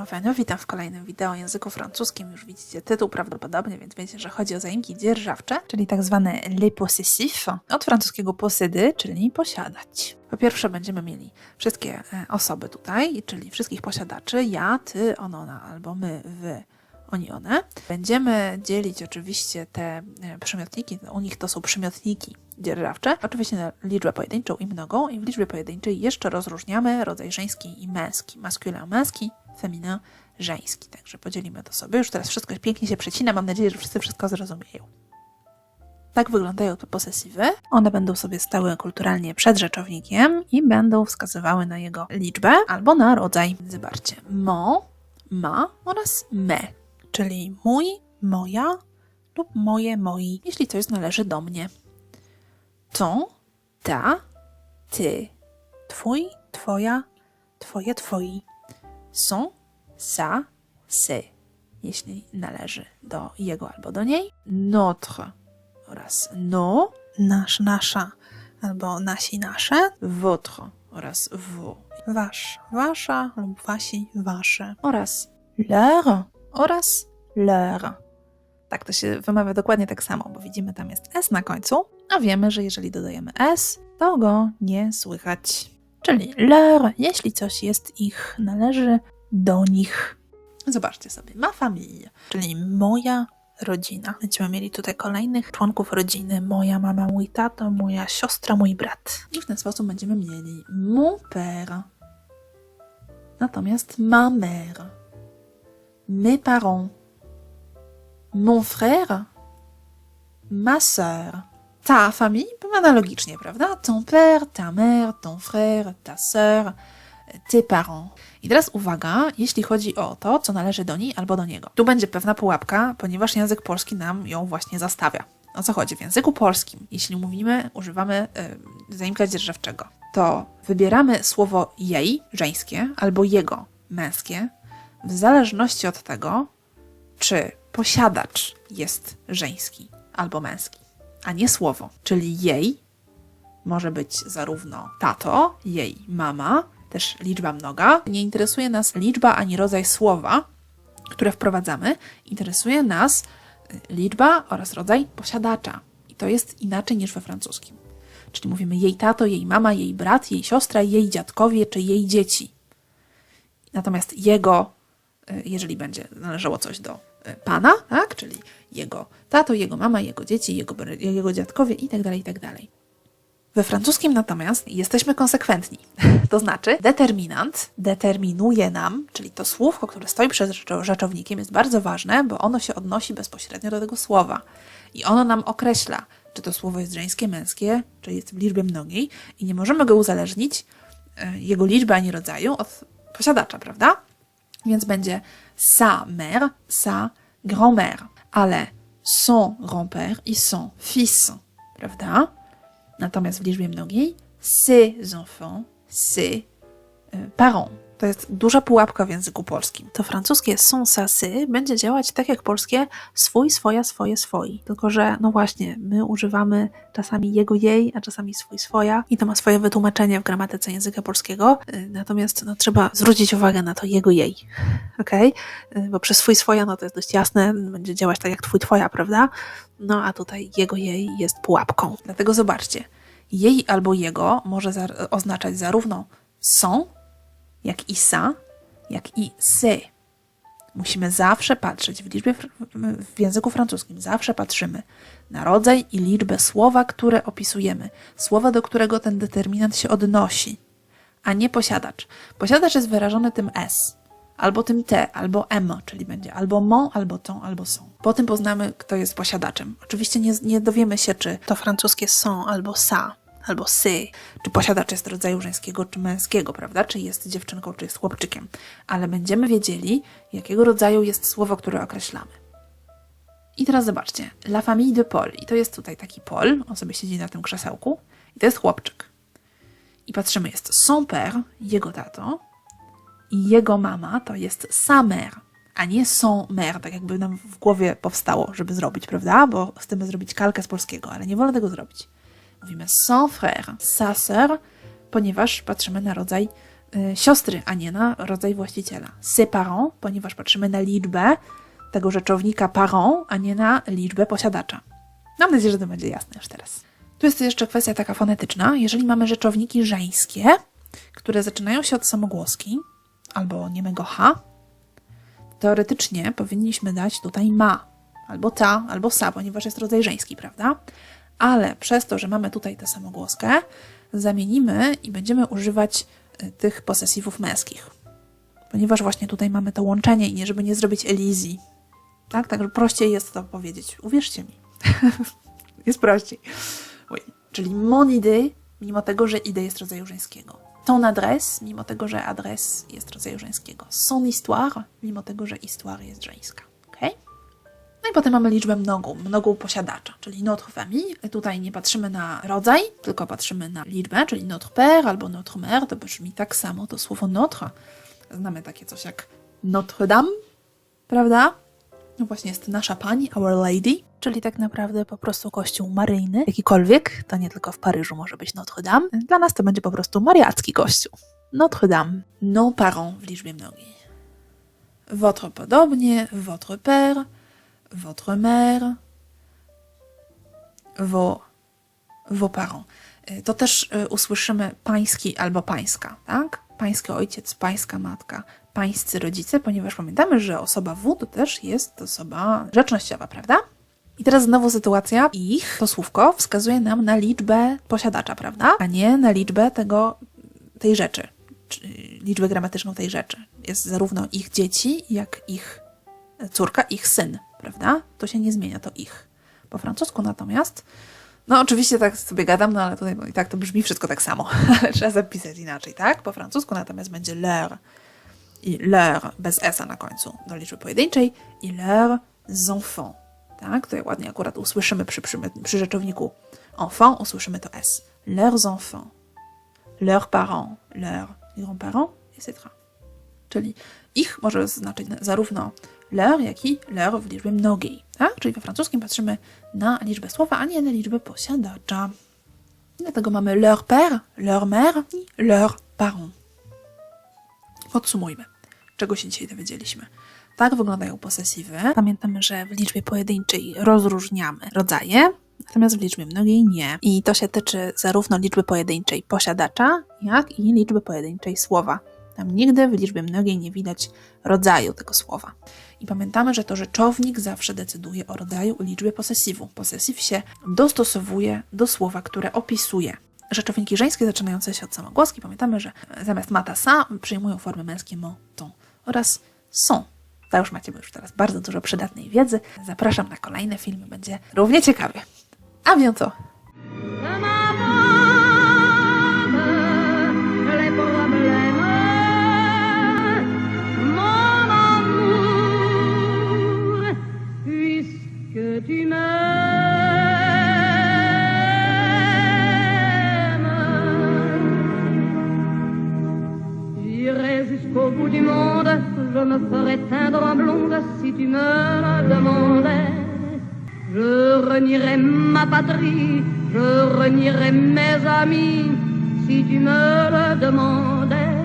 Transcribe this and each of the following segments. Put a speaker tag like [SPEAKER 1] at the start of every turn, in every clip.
[SPEAKER 1] bienvenue, witam w kolejnym wideo języku francuskim. Już widzicie tytuł prawdopodobnie, więc wiecie, że chodzi o zaimki dzierżawcze, czyli tak zwane les possessifs, od francuskiego posséder, czyli posiadać. Po pierwsze będziemy mieli wszystkie e, osoby tutaj, czyli wszystkich posiadaczy, ja, ty, on, ona, albo my, wy, oni, one. Będziemy dzielić oczywiście te e, przymiotniki, no, u nich to są przymiotniki dzierżawcze, oczywiście na liczbę pojedynczą i mnogą i w liczbie pojedynczej jeszcze rozróżniamy rodzaj żeński i męski, masculin męski, feminin żeński. Także podzielimy to sobie. Już teraz wszystko pięknie się przecina, mam nadzieję, że wszyscy wszystko zrozumieją. Tak wyglądają te posesywy. One będą sobie stały kulturalnie przed rzeczownikiem i będą wskazywały na jego liczbę albo na rodzaj. Zobaczcie. Mo, ma oraz me, czyli mój, moja lub moje, moi, jeśli coś należy do mnie. Ton, ta, ty, twój, twoja, twoje, twoi. Son, sa, se, jeśli należy do jego albo do niej. Notre oraz no, nasz, nasza albo nasi, nasze. Votre oraz vous. Wasz, wasza lub wasi, wasze. Oraz leur oraz leur. Tak to się wymawia dokładnie tak samo, bo widzimy tam jest S na końcu, a wiemy, że jeżeli dodajemy S, to go nie słychać. Czyli leur, jeśli coś jest ich, należy do nich. Zobaczcie sobie, ma famille, czyli moja rodzina. Będziemy mieli tutaj kolejnych członków rodziny. Moja mama, mój tato, moja siostra, mój brat. I w ten sposób będziemy mieli mon père. Natomiast ma mère. Mes parents. Mon frère. Ma sœur. Ta famille, analogicznie, prawda? Ton père, ta mère, ton frère, ta sœur, tes parents. I teraz uwaga, jeśli chodzi o to, co należy do niej albo do niego. Tu będzie pewna pułapka, ponieważ język polski nam ją właśnie zastawia. O co chodzi? W języku polskim, jeśli mówimy, używamy yy, zaimka dzierżawczego, to wybieramy słowo jej, żeńskie, albo jego, męskie, w zależności od tego, czy posiadacz jest żeński albo męski, a nie słowo. Czyli jej może być zarówno tato, jej mama, też liczba mnoga. Nie interesuje nas liczba ani rodzaj słowa, które wprowadzamy. Interesuje nas y, liczba oraz rodzaj posiadacza. I to jest inaczej niż we francuskim. Czyli mówimy jej tato, jej mama, jej brat, jej siostra, jej dziadkowie czy jej dzieci. Natomiast jego, y, jeżeli będzie należało coś do pana, tak? czyli jego tato, jego mama, jego dzieci, jego, jego dziadkowie itd., tak itd. Tak we francuskim natomiast jesteśmy konsekwentni. To znaczy, determinant determinuje nam, czyli to słówko, które stoi przed rzeczownikiem, jest bardzo ważne, bo ono się odnosi bezpośrednio do tego słowa. I ono nam określa, czy to słowo jest żeńskie, męskie, czy jest w liczbie mnogiej, i nie możemy go uzależnić, e, jego liczby ani rodzaju, od posiadacza, prawda? Więc będzie sa mère, sa grand-mère, ale son grand-père i son fils, prawda? Natomiast w liczbie mnogiej ses enfants, ses y, parents. To jest duża pułapka w języku polskim. To francuskie sont sasy będzie działać tak jak polskie swój, swoja, swoje, swoi. Tylko, że no właśnie, my używamy czasami jego, jej, a czasami swój, swoja i to ma swoje wytłumaczenie w gramatyce języka polskiego. Y, natomiast no, trzeba zwrócić uwagę na to jego, jej. ok? Bo przez swój, swoja, no to jest dość jasne, będzie działać tak jak twój, twoja, prawda? No a tutaj jego, jej jest pułapką. Dlatego zobaczcie, jej albo jego może za oznaczać zarówno są, jak i sa, jak i se. Musimy zawsze patrzeć w liczbie w języku francuskim, zawsze patrzymy na rodzaj i liczbę słowa, które opisujemy, słowa, do którego ten determinant się odnosi, a nie posiadacz. Posiadacz jest wyrażony tym s, albo tym te, albo m, czyli będzie albo mon, albo ton, albo są. Po tym poznamy, kto jest posiadaczem. Oczywiście nie, nie dowiemy się, czy to francuskie są albo sa, albo sy, czy posiadacz jest rodzaju żeńskiego czy męskiego, prawda? Czy jest dziewczynką, czy jest chłopczykiem. Ale będziemy wiedzieli, jakiego rodzaju jest słowo, które określamy. I teraz zobaczcie, La Famille de Paul. I to jest tutaj taki Paul, on sobie siedzi na tym krzesełku. I to jest chłopczyk. I patrzymy, jest son père, jego tato, i jego mama to jest sa mère, a nie son mère, tak jakby nam w głowie powstało, żeby zrobić, prawda? Bo chcemy zrobić kalkę z polskiego, ale nie wolno tego zrobić. Mówimy son frère, sa sœur, ponieważ patrzymy na rodzaj y, siostry, a nie na rodzaj właściciela. Ses parents, ponieważ patrzymy na liczbę tego rzeczownika parent, a nie na liczbę posiadacza. Mam nadzieję, że to będzie jasne już teraz. Tu jest jeszcze kwestia taka fonetyczna. Jeżeli mamy rzeczowniki żeńskie, które zaczynają się od samogłoski albo niemego H, teoretycznie powinniśmy dać tutaj ma, albo ta, albo sa, ponieważ jest rodzaj żeński, prawda? Ale przez to, że mamy tutaj tę samogłoskę, zamienimy i będziemy używać y, tych posesywów męskich. Ponieważ właśnie tutaj mamy to łączenie i nie, żeby nie zrobić elizji. Tak? Także prościej jest to powiedzieć. Uwierzcie mi. jest prościej. Oui. Czyli mon idée, mimo tego, że idée jest rodzaju żeńskiego. Ton adresse, mimo tego, że adres jest rodzaju żeńskiego. Son histoire, mimo tego, że histoire jest żeńska. Okay? No i potem mamy liczbę mnogą, mnogą posiadacza, czyli notre famille. Tutaj nie patrzymy na rodzaj, tylko patrzymy na liczbę, czyli notre père albo notre mère. To brzmi tak samo, to słowo notre. Znamy takie coś jak Notre Dame, prawda? No właśnie jest nasza pani, Our Lady, czyli tak naprawdę po prostu kościół maryjny, jakikolwiek, to nie tylko w Paryżu może być Notre Dame. Dla nas to będzie po prostu mariacki kościół. Notre Dame. Nos parents w liczbie mnogiej. Votre podobnie, votre père, votre mère, vos, vos parents. Y, To też y, usłyszymy pański albo pańska, tak? Pański ojciec, pańska matka, pańscy rodzice, ponieważ pamiętamy, że osoba W to też jest osoba rzecznościowa, prawda? I teraz znowu sytuacja ich, to słówko wskazuje nam na liczbę posiadacza, prawda? A nie na liczbę tego, tej rzeczy, czy liczbę gramatyczną tej rzeczy. Jest zarówno ich dzieci, jak ich córka, ich syn, prawda? To się nie zmienia, to ich. Po francusku natomiast, no oczywiście tak sobie gadam, no ale tutaj i tak to brzmi wszystko tak samo, ale trzeba zapisać inaczej, tak? Po francusku natomiast będzie leur i leur bez s na końcu do liczby pojedynczej i leurs enfants, tak? Tutaj ładnie akurat usłyszymy przy, przy, przy rzeczowniku enfant, usłyszymy to s. Leurs enfants, leurs parents, leurs grands-parents, etc. Czyli ich może znaczyć zarówno leur, jak i leur w liczbie mnogiej. Tak? Czyli we francuskim patrzymy na liczbę słowa, a nie na liczbę posiadacza. Dlatego mamy leur père, leur mère i leurs parents. Podsumujmy, czego się dzisiaj dowiedzieliśmy. Tak wyglądają posesywy. Pamiętamy, że w liczbie pojedynczej rozróżniamy rodzaje, natomiast w liczbie mnogiej nie. I to się tyczy zarówno liczby pojedynczej posiadacza, jak i liczby pojedynczej słowa. Nigdy w liczbie mnogiej nie widać rodzaju tego słowa. I pamiętamy, że to rzeczownik zawsze decyduje o rodzaju i liczbie posesywu. Posesyw się dostosowuje do słowa, które opisuje. Rzeczowniki żeńskie zaczynające się od samogłoski, pamiętamy, że zamiast mata sa przyjmują formę męskie mo, ton oraz są. To już macie już teraz bardzo dużo przydatnej wiedzy. Zapraszam na kolejne filmy, będzie równie ciekawie. A więc co?
[SPEAKER 2] les je me ferai teindre en blonde si tu me le demandais. Je renierai ma patrie, je renierai mes amis si tu me le demandais.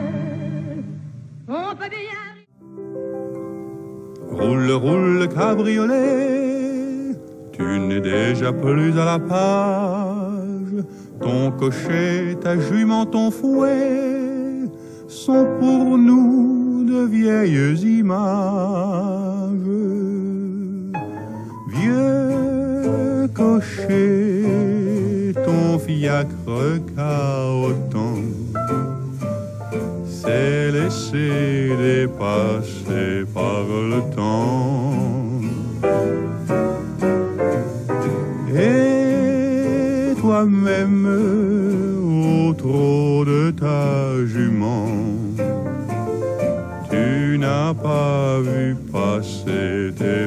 [SPEAKER 2] On peut bien.
[SPEAKER 3] Roule, roule, cabriolet, tu n'es déjà plus à la page. Ton cocher, ta jument, ton fouet sont pour nous vieilles images. Vieux cocher, ton fiacre cahotant s'est laissé dépasser par le temps. Et toi-même, au trot de ta n'as pas vu passer tes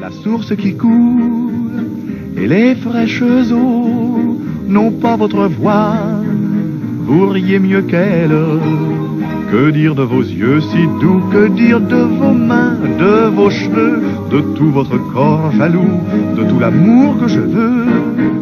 [SPEAKER 4] La source qui court et les fraîches eaux n'ont pas votre voix, vous riez mieux qu'elle. Que dire de vos yeux si doux, que dire de vos mains, de vos cheveux, de tout votre corps jaloux, de tout l'amour que je veux?